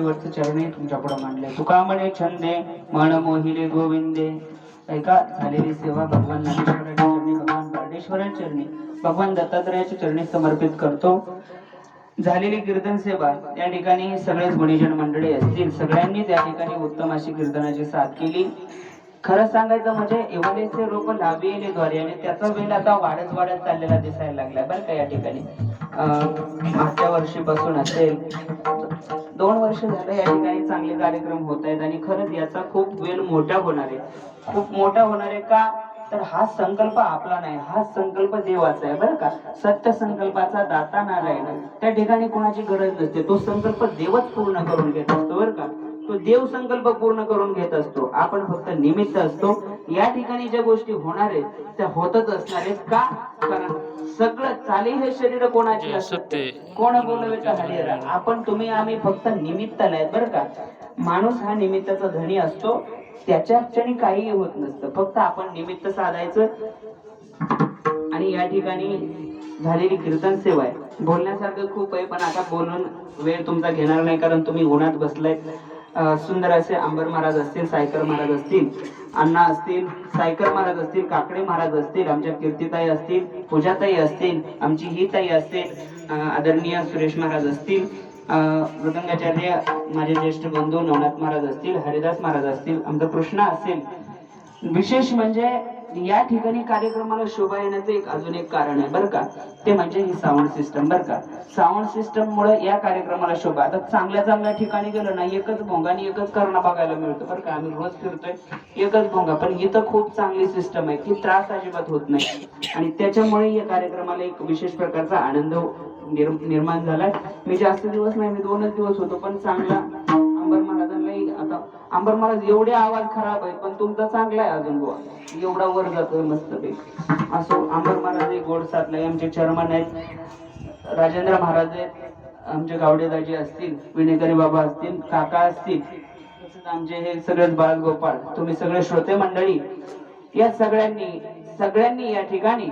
शेवटचे चरणे तुमच्यापुढे मांडले. तुका म्हणे छंदे मन मोहिले गोविंदे. ऐका झालेली सेवा भगवान ज्ञानेश्वराच्या चरणी भगवान पारडेश्वराच्या चरणी भगवान दत्तात्रयाच्या चरणी समर्पित करतो. झालेली कीर्तन सेवा या ठिकाणी सगळेच गुणीजन मंडळी असतील. सगळ्यांनी त्या ठिकाणी उत्तम अशी कीर्तनाची साथ केली. खरं सांगायचं म्हणजे एवढेचे लोक लाभलेले द्वारे आणि त्याचा वेळ आता वाढत वाढत चाललेला दिसायला लागला बरं का या ठिकाणी. मागच्या वर्षीपासून असेल दोन वर्ष झालं या ठिकाणी चांगले कार्यक्रम होत आहेत आणि खरंच याचा खूप वेळ मोठा होणार आहे. खूप मोठा होणार आहे का? तर हा संकल्प आपला नाही हा संकल्प देवाचा आहे बरं का. सत्य संकल्पाचा दाता नारायण. त्या ठिकाणी कोणाची गरज नसते तो संकल्प देवच पूर्ण करून घेत असतो बरं का. तो देव संकल्प पूर्ण करून घेत असतो. आपण फक्त निमित्त असतो. या ठिकाणी ज्या गोष्टी होणार आहेत त्या होतच असणार आहेत का? कारण सगळं चाली हे शरीर कोणाची असत? कोण बोलवे तर हरिहरा आपण तुम्ही आम्ही फक्त निमित्ताला आहेत बरं का? माणूस हा निमित्ताचा धनी असतो. त्याच्या क्षणी काहीही होत नसतं. फक्त आपण निमित्त साधायचं. आणि या ठिकाणी झालेली कीर्तन सेवा आहे. बोलण्यासारखं खूप आहे पण आता बोलून वेळ तुमचा घेणार नाही कारण तुम्ही उन्हात बसलाय. सुंदर असे अंबर महाराज असतील सायकर महाराज असतील अण्णा असतील सायकर महाराज असतील काकडे महाराज असतील आमच्या कीर्तीताई असतील पूजाताई असतील आमची ही ताई असतील आदरणीय सुरेश महाराज असतील अं, मृदंगाचार्य माझे ज्येष्ठ बंधू नवनाथ महाराज असतील हरिदास महाराज असतील आमचा कृष्णा असेल. विशेष म्हणजे या ठिकाणी कार्यक्रमाला शोभा येण्याचं एक अजून एक कारण आहे बरं का? ते म्हणजे ही साऊंड सिस्टम बरं का? साऊंड सिस्टम मुळे या कार्यक्रमाला शोभा. आता चांगल्या चांगल्या ठिकाणी गेलो ना एकच भोंगा आणि एकच करणं बघायला मिळतो बरं का? आम्ही रोज फिरतोय एकच भोंगा. पण इथं खूप चांगली सिस्टम आहे की त्रास अजिबात होत नाही. आणि त्याच्यामुळे या कार्यक्रमाला एक विशेष प्रकारचा आनंद निर्माण झालाय. मी जास्त दिवस नाही मी दोनच दिवस होतो पण चांगला अंबर महाराज एवढे आवाज खराब आहे पण तुमचा चांगला आहे अजून बुवा. एवढा वर जातोय मस्त असो अंबर महाराज एक गोड साधलाय आमचे चर्मन आहेत राजेंद्र महाराज आहेत आमचे गावडेदाजी असतील विणेकरी बाबा असतील काका असतील तसेच आमचे हे सगळेच बाळगोपाळ तुम्ही सगळे श्रोते मंडळी या सगळ्यांनी सगळ्यांनी या ठिकाणी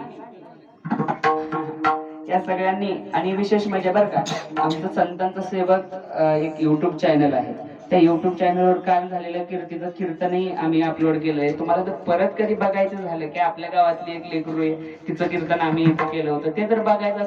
या सगळ्यांनी आणि विशेष म्हणजे बरं का आमचं संतांचं सेवक एक युट्यूब चॅनल आहे. त्या युट्यूब चॅनलवर काल झालेलं कीर्तीचं कीर्तनही आम्ही अपलोड केलंय. तुम्हाला जर परत कधी बघायचं झालं की आपल्या गावातली एक लेकरू आहे तिचं कीर्तन आम्ही इथं केलं होतं ते जर बघायचं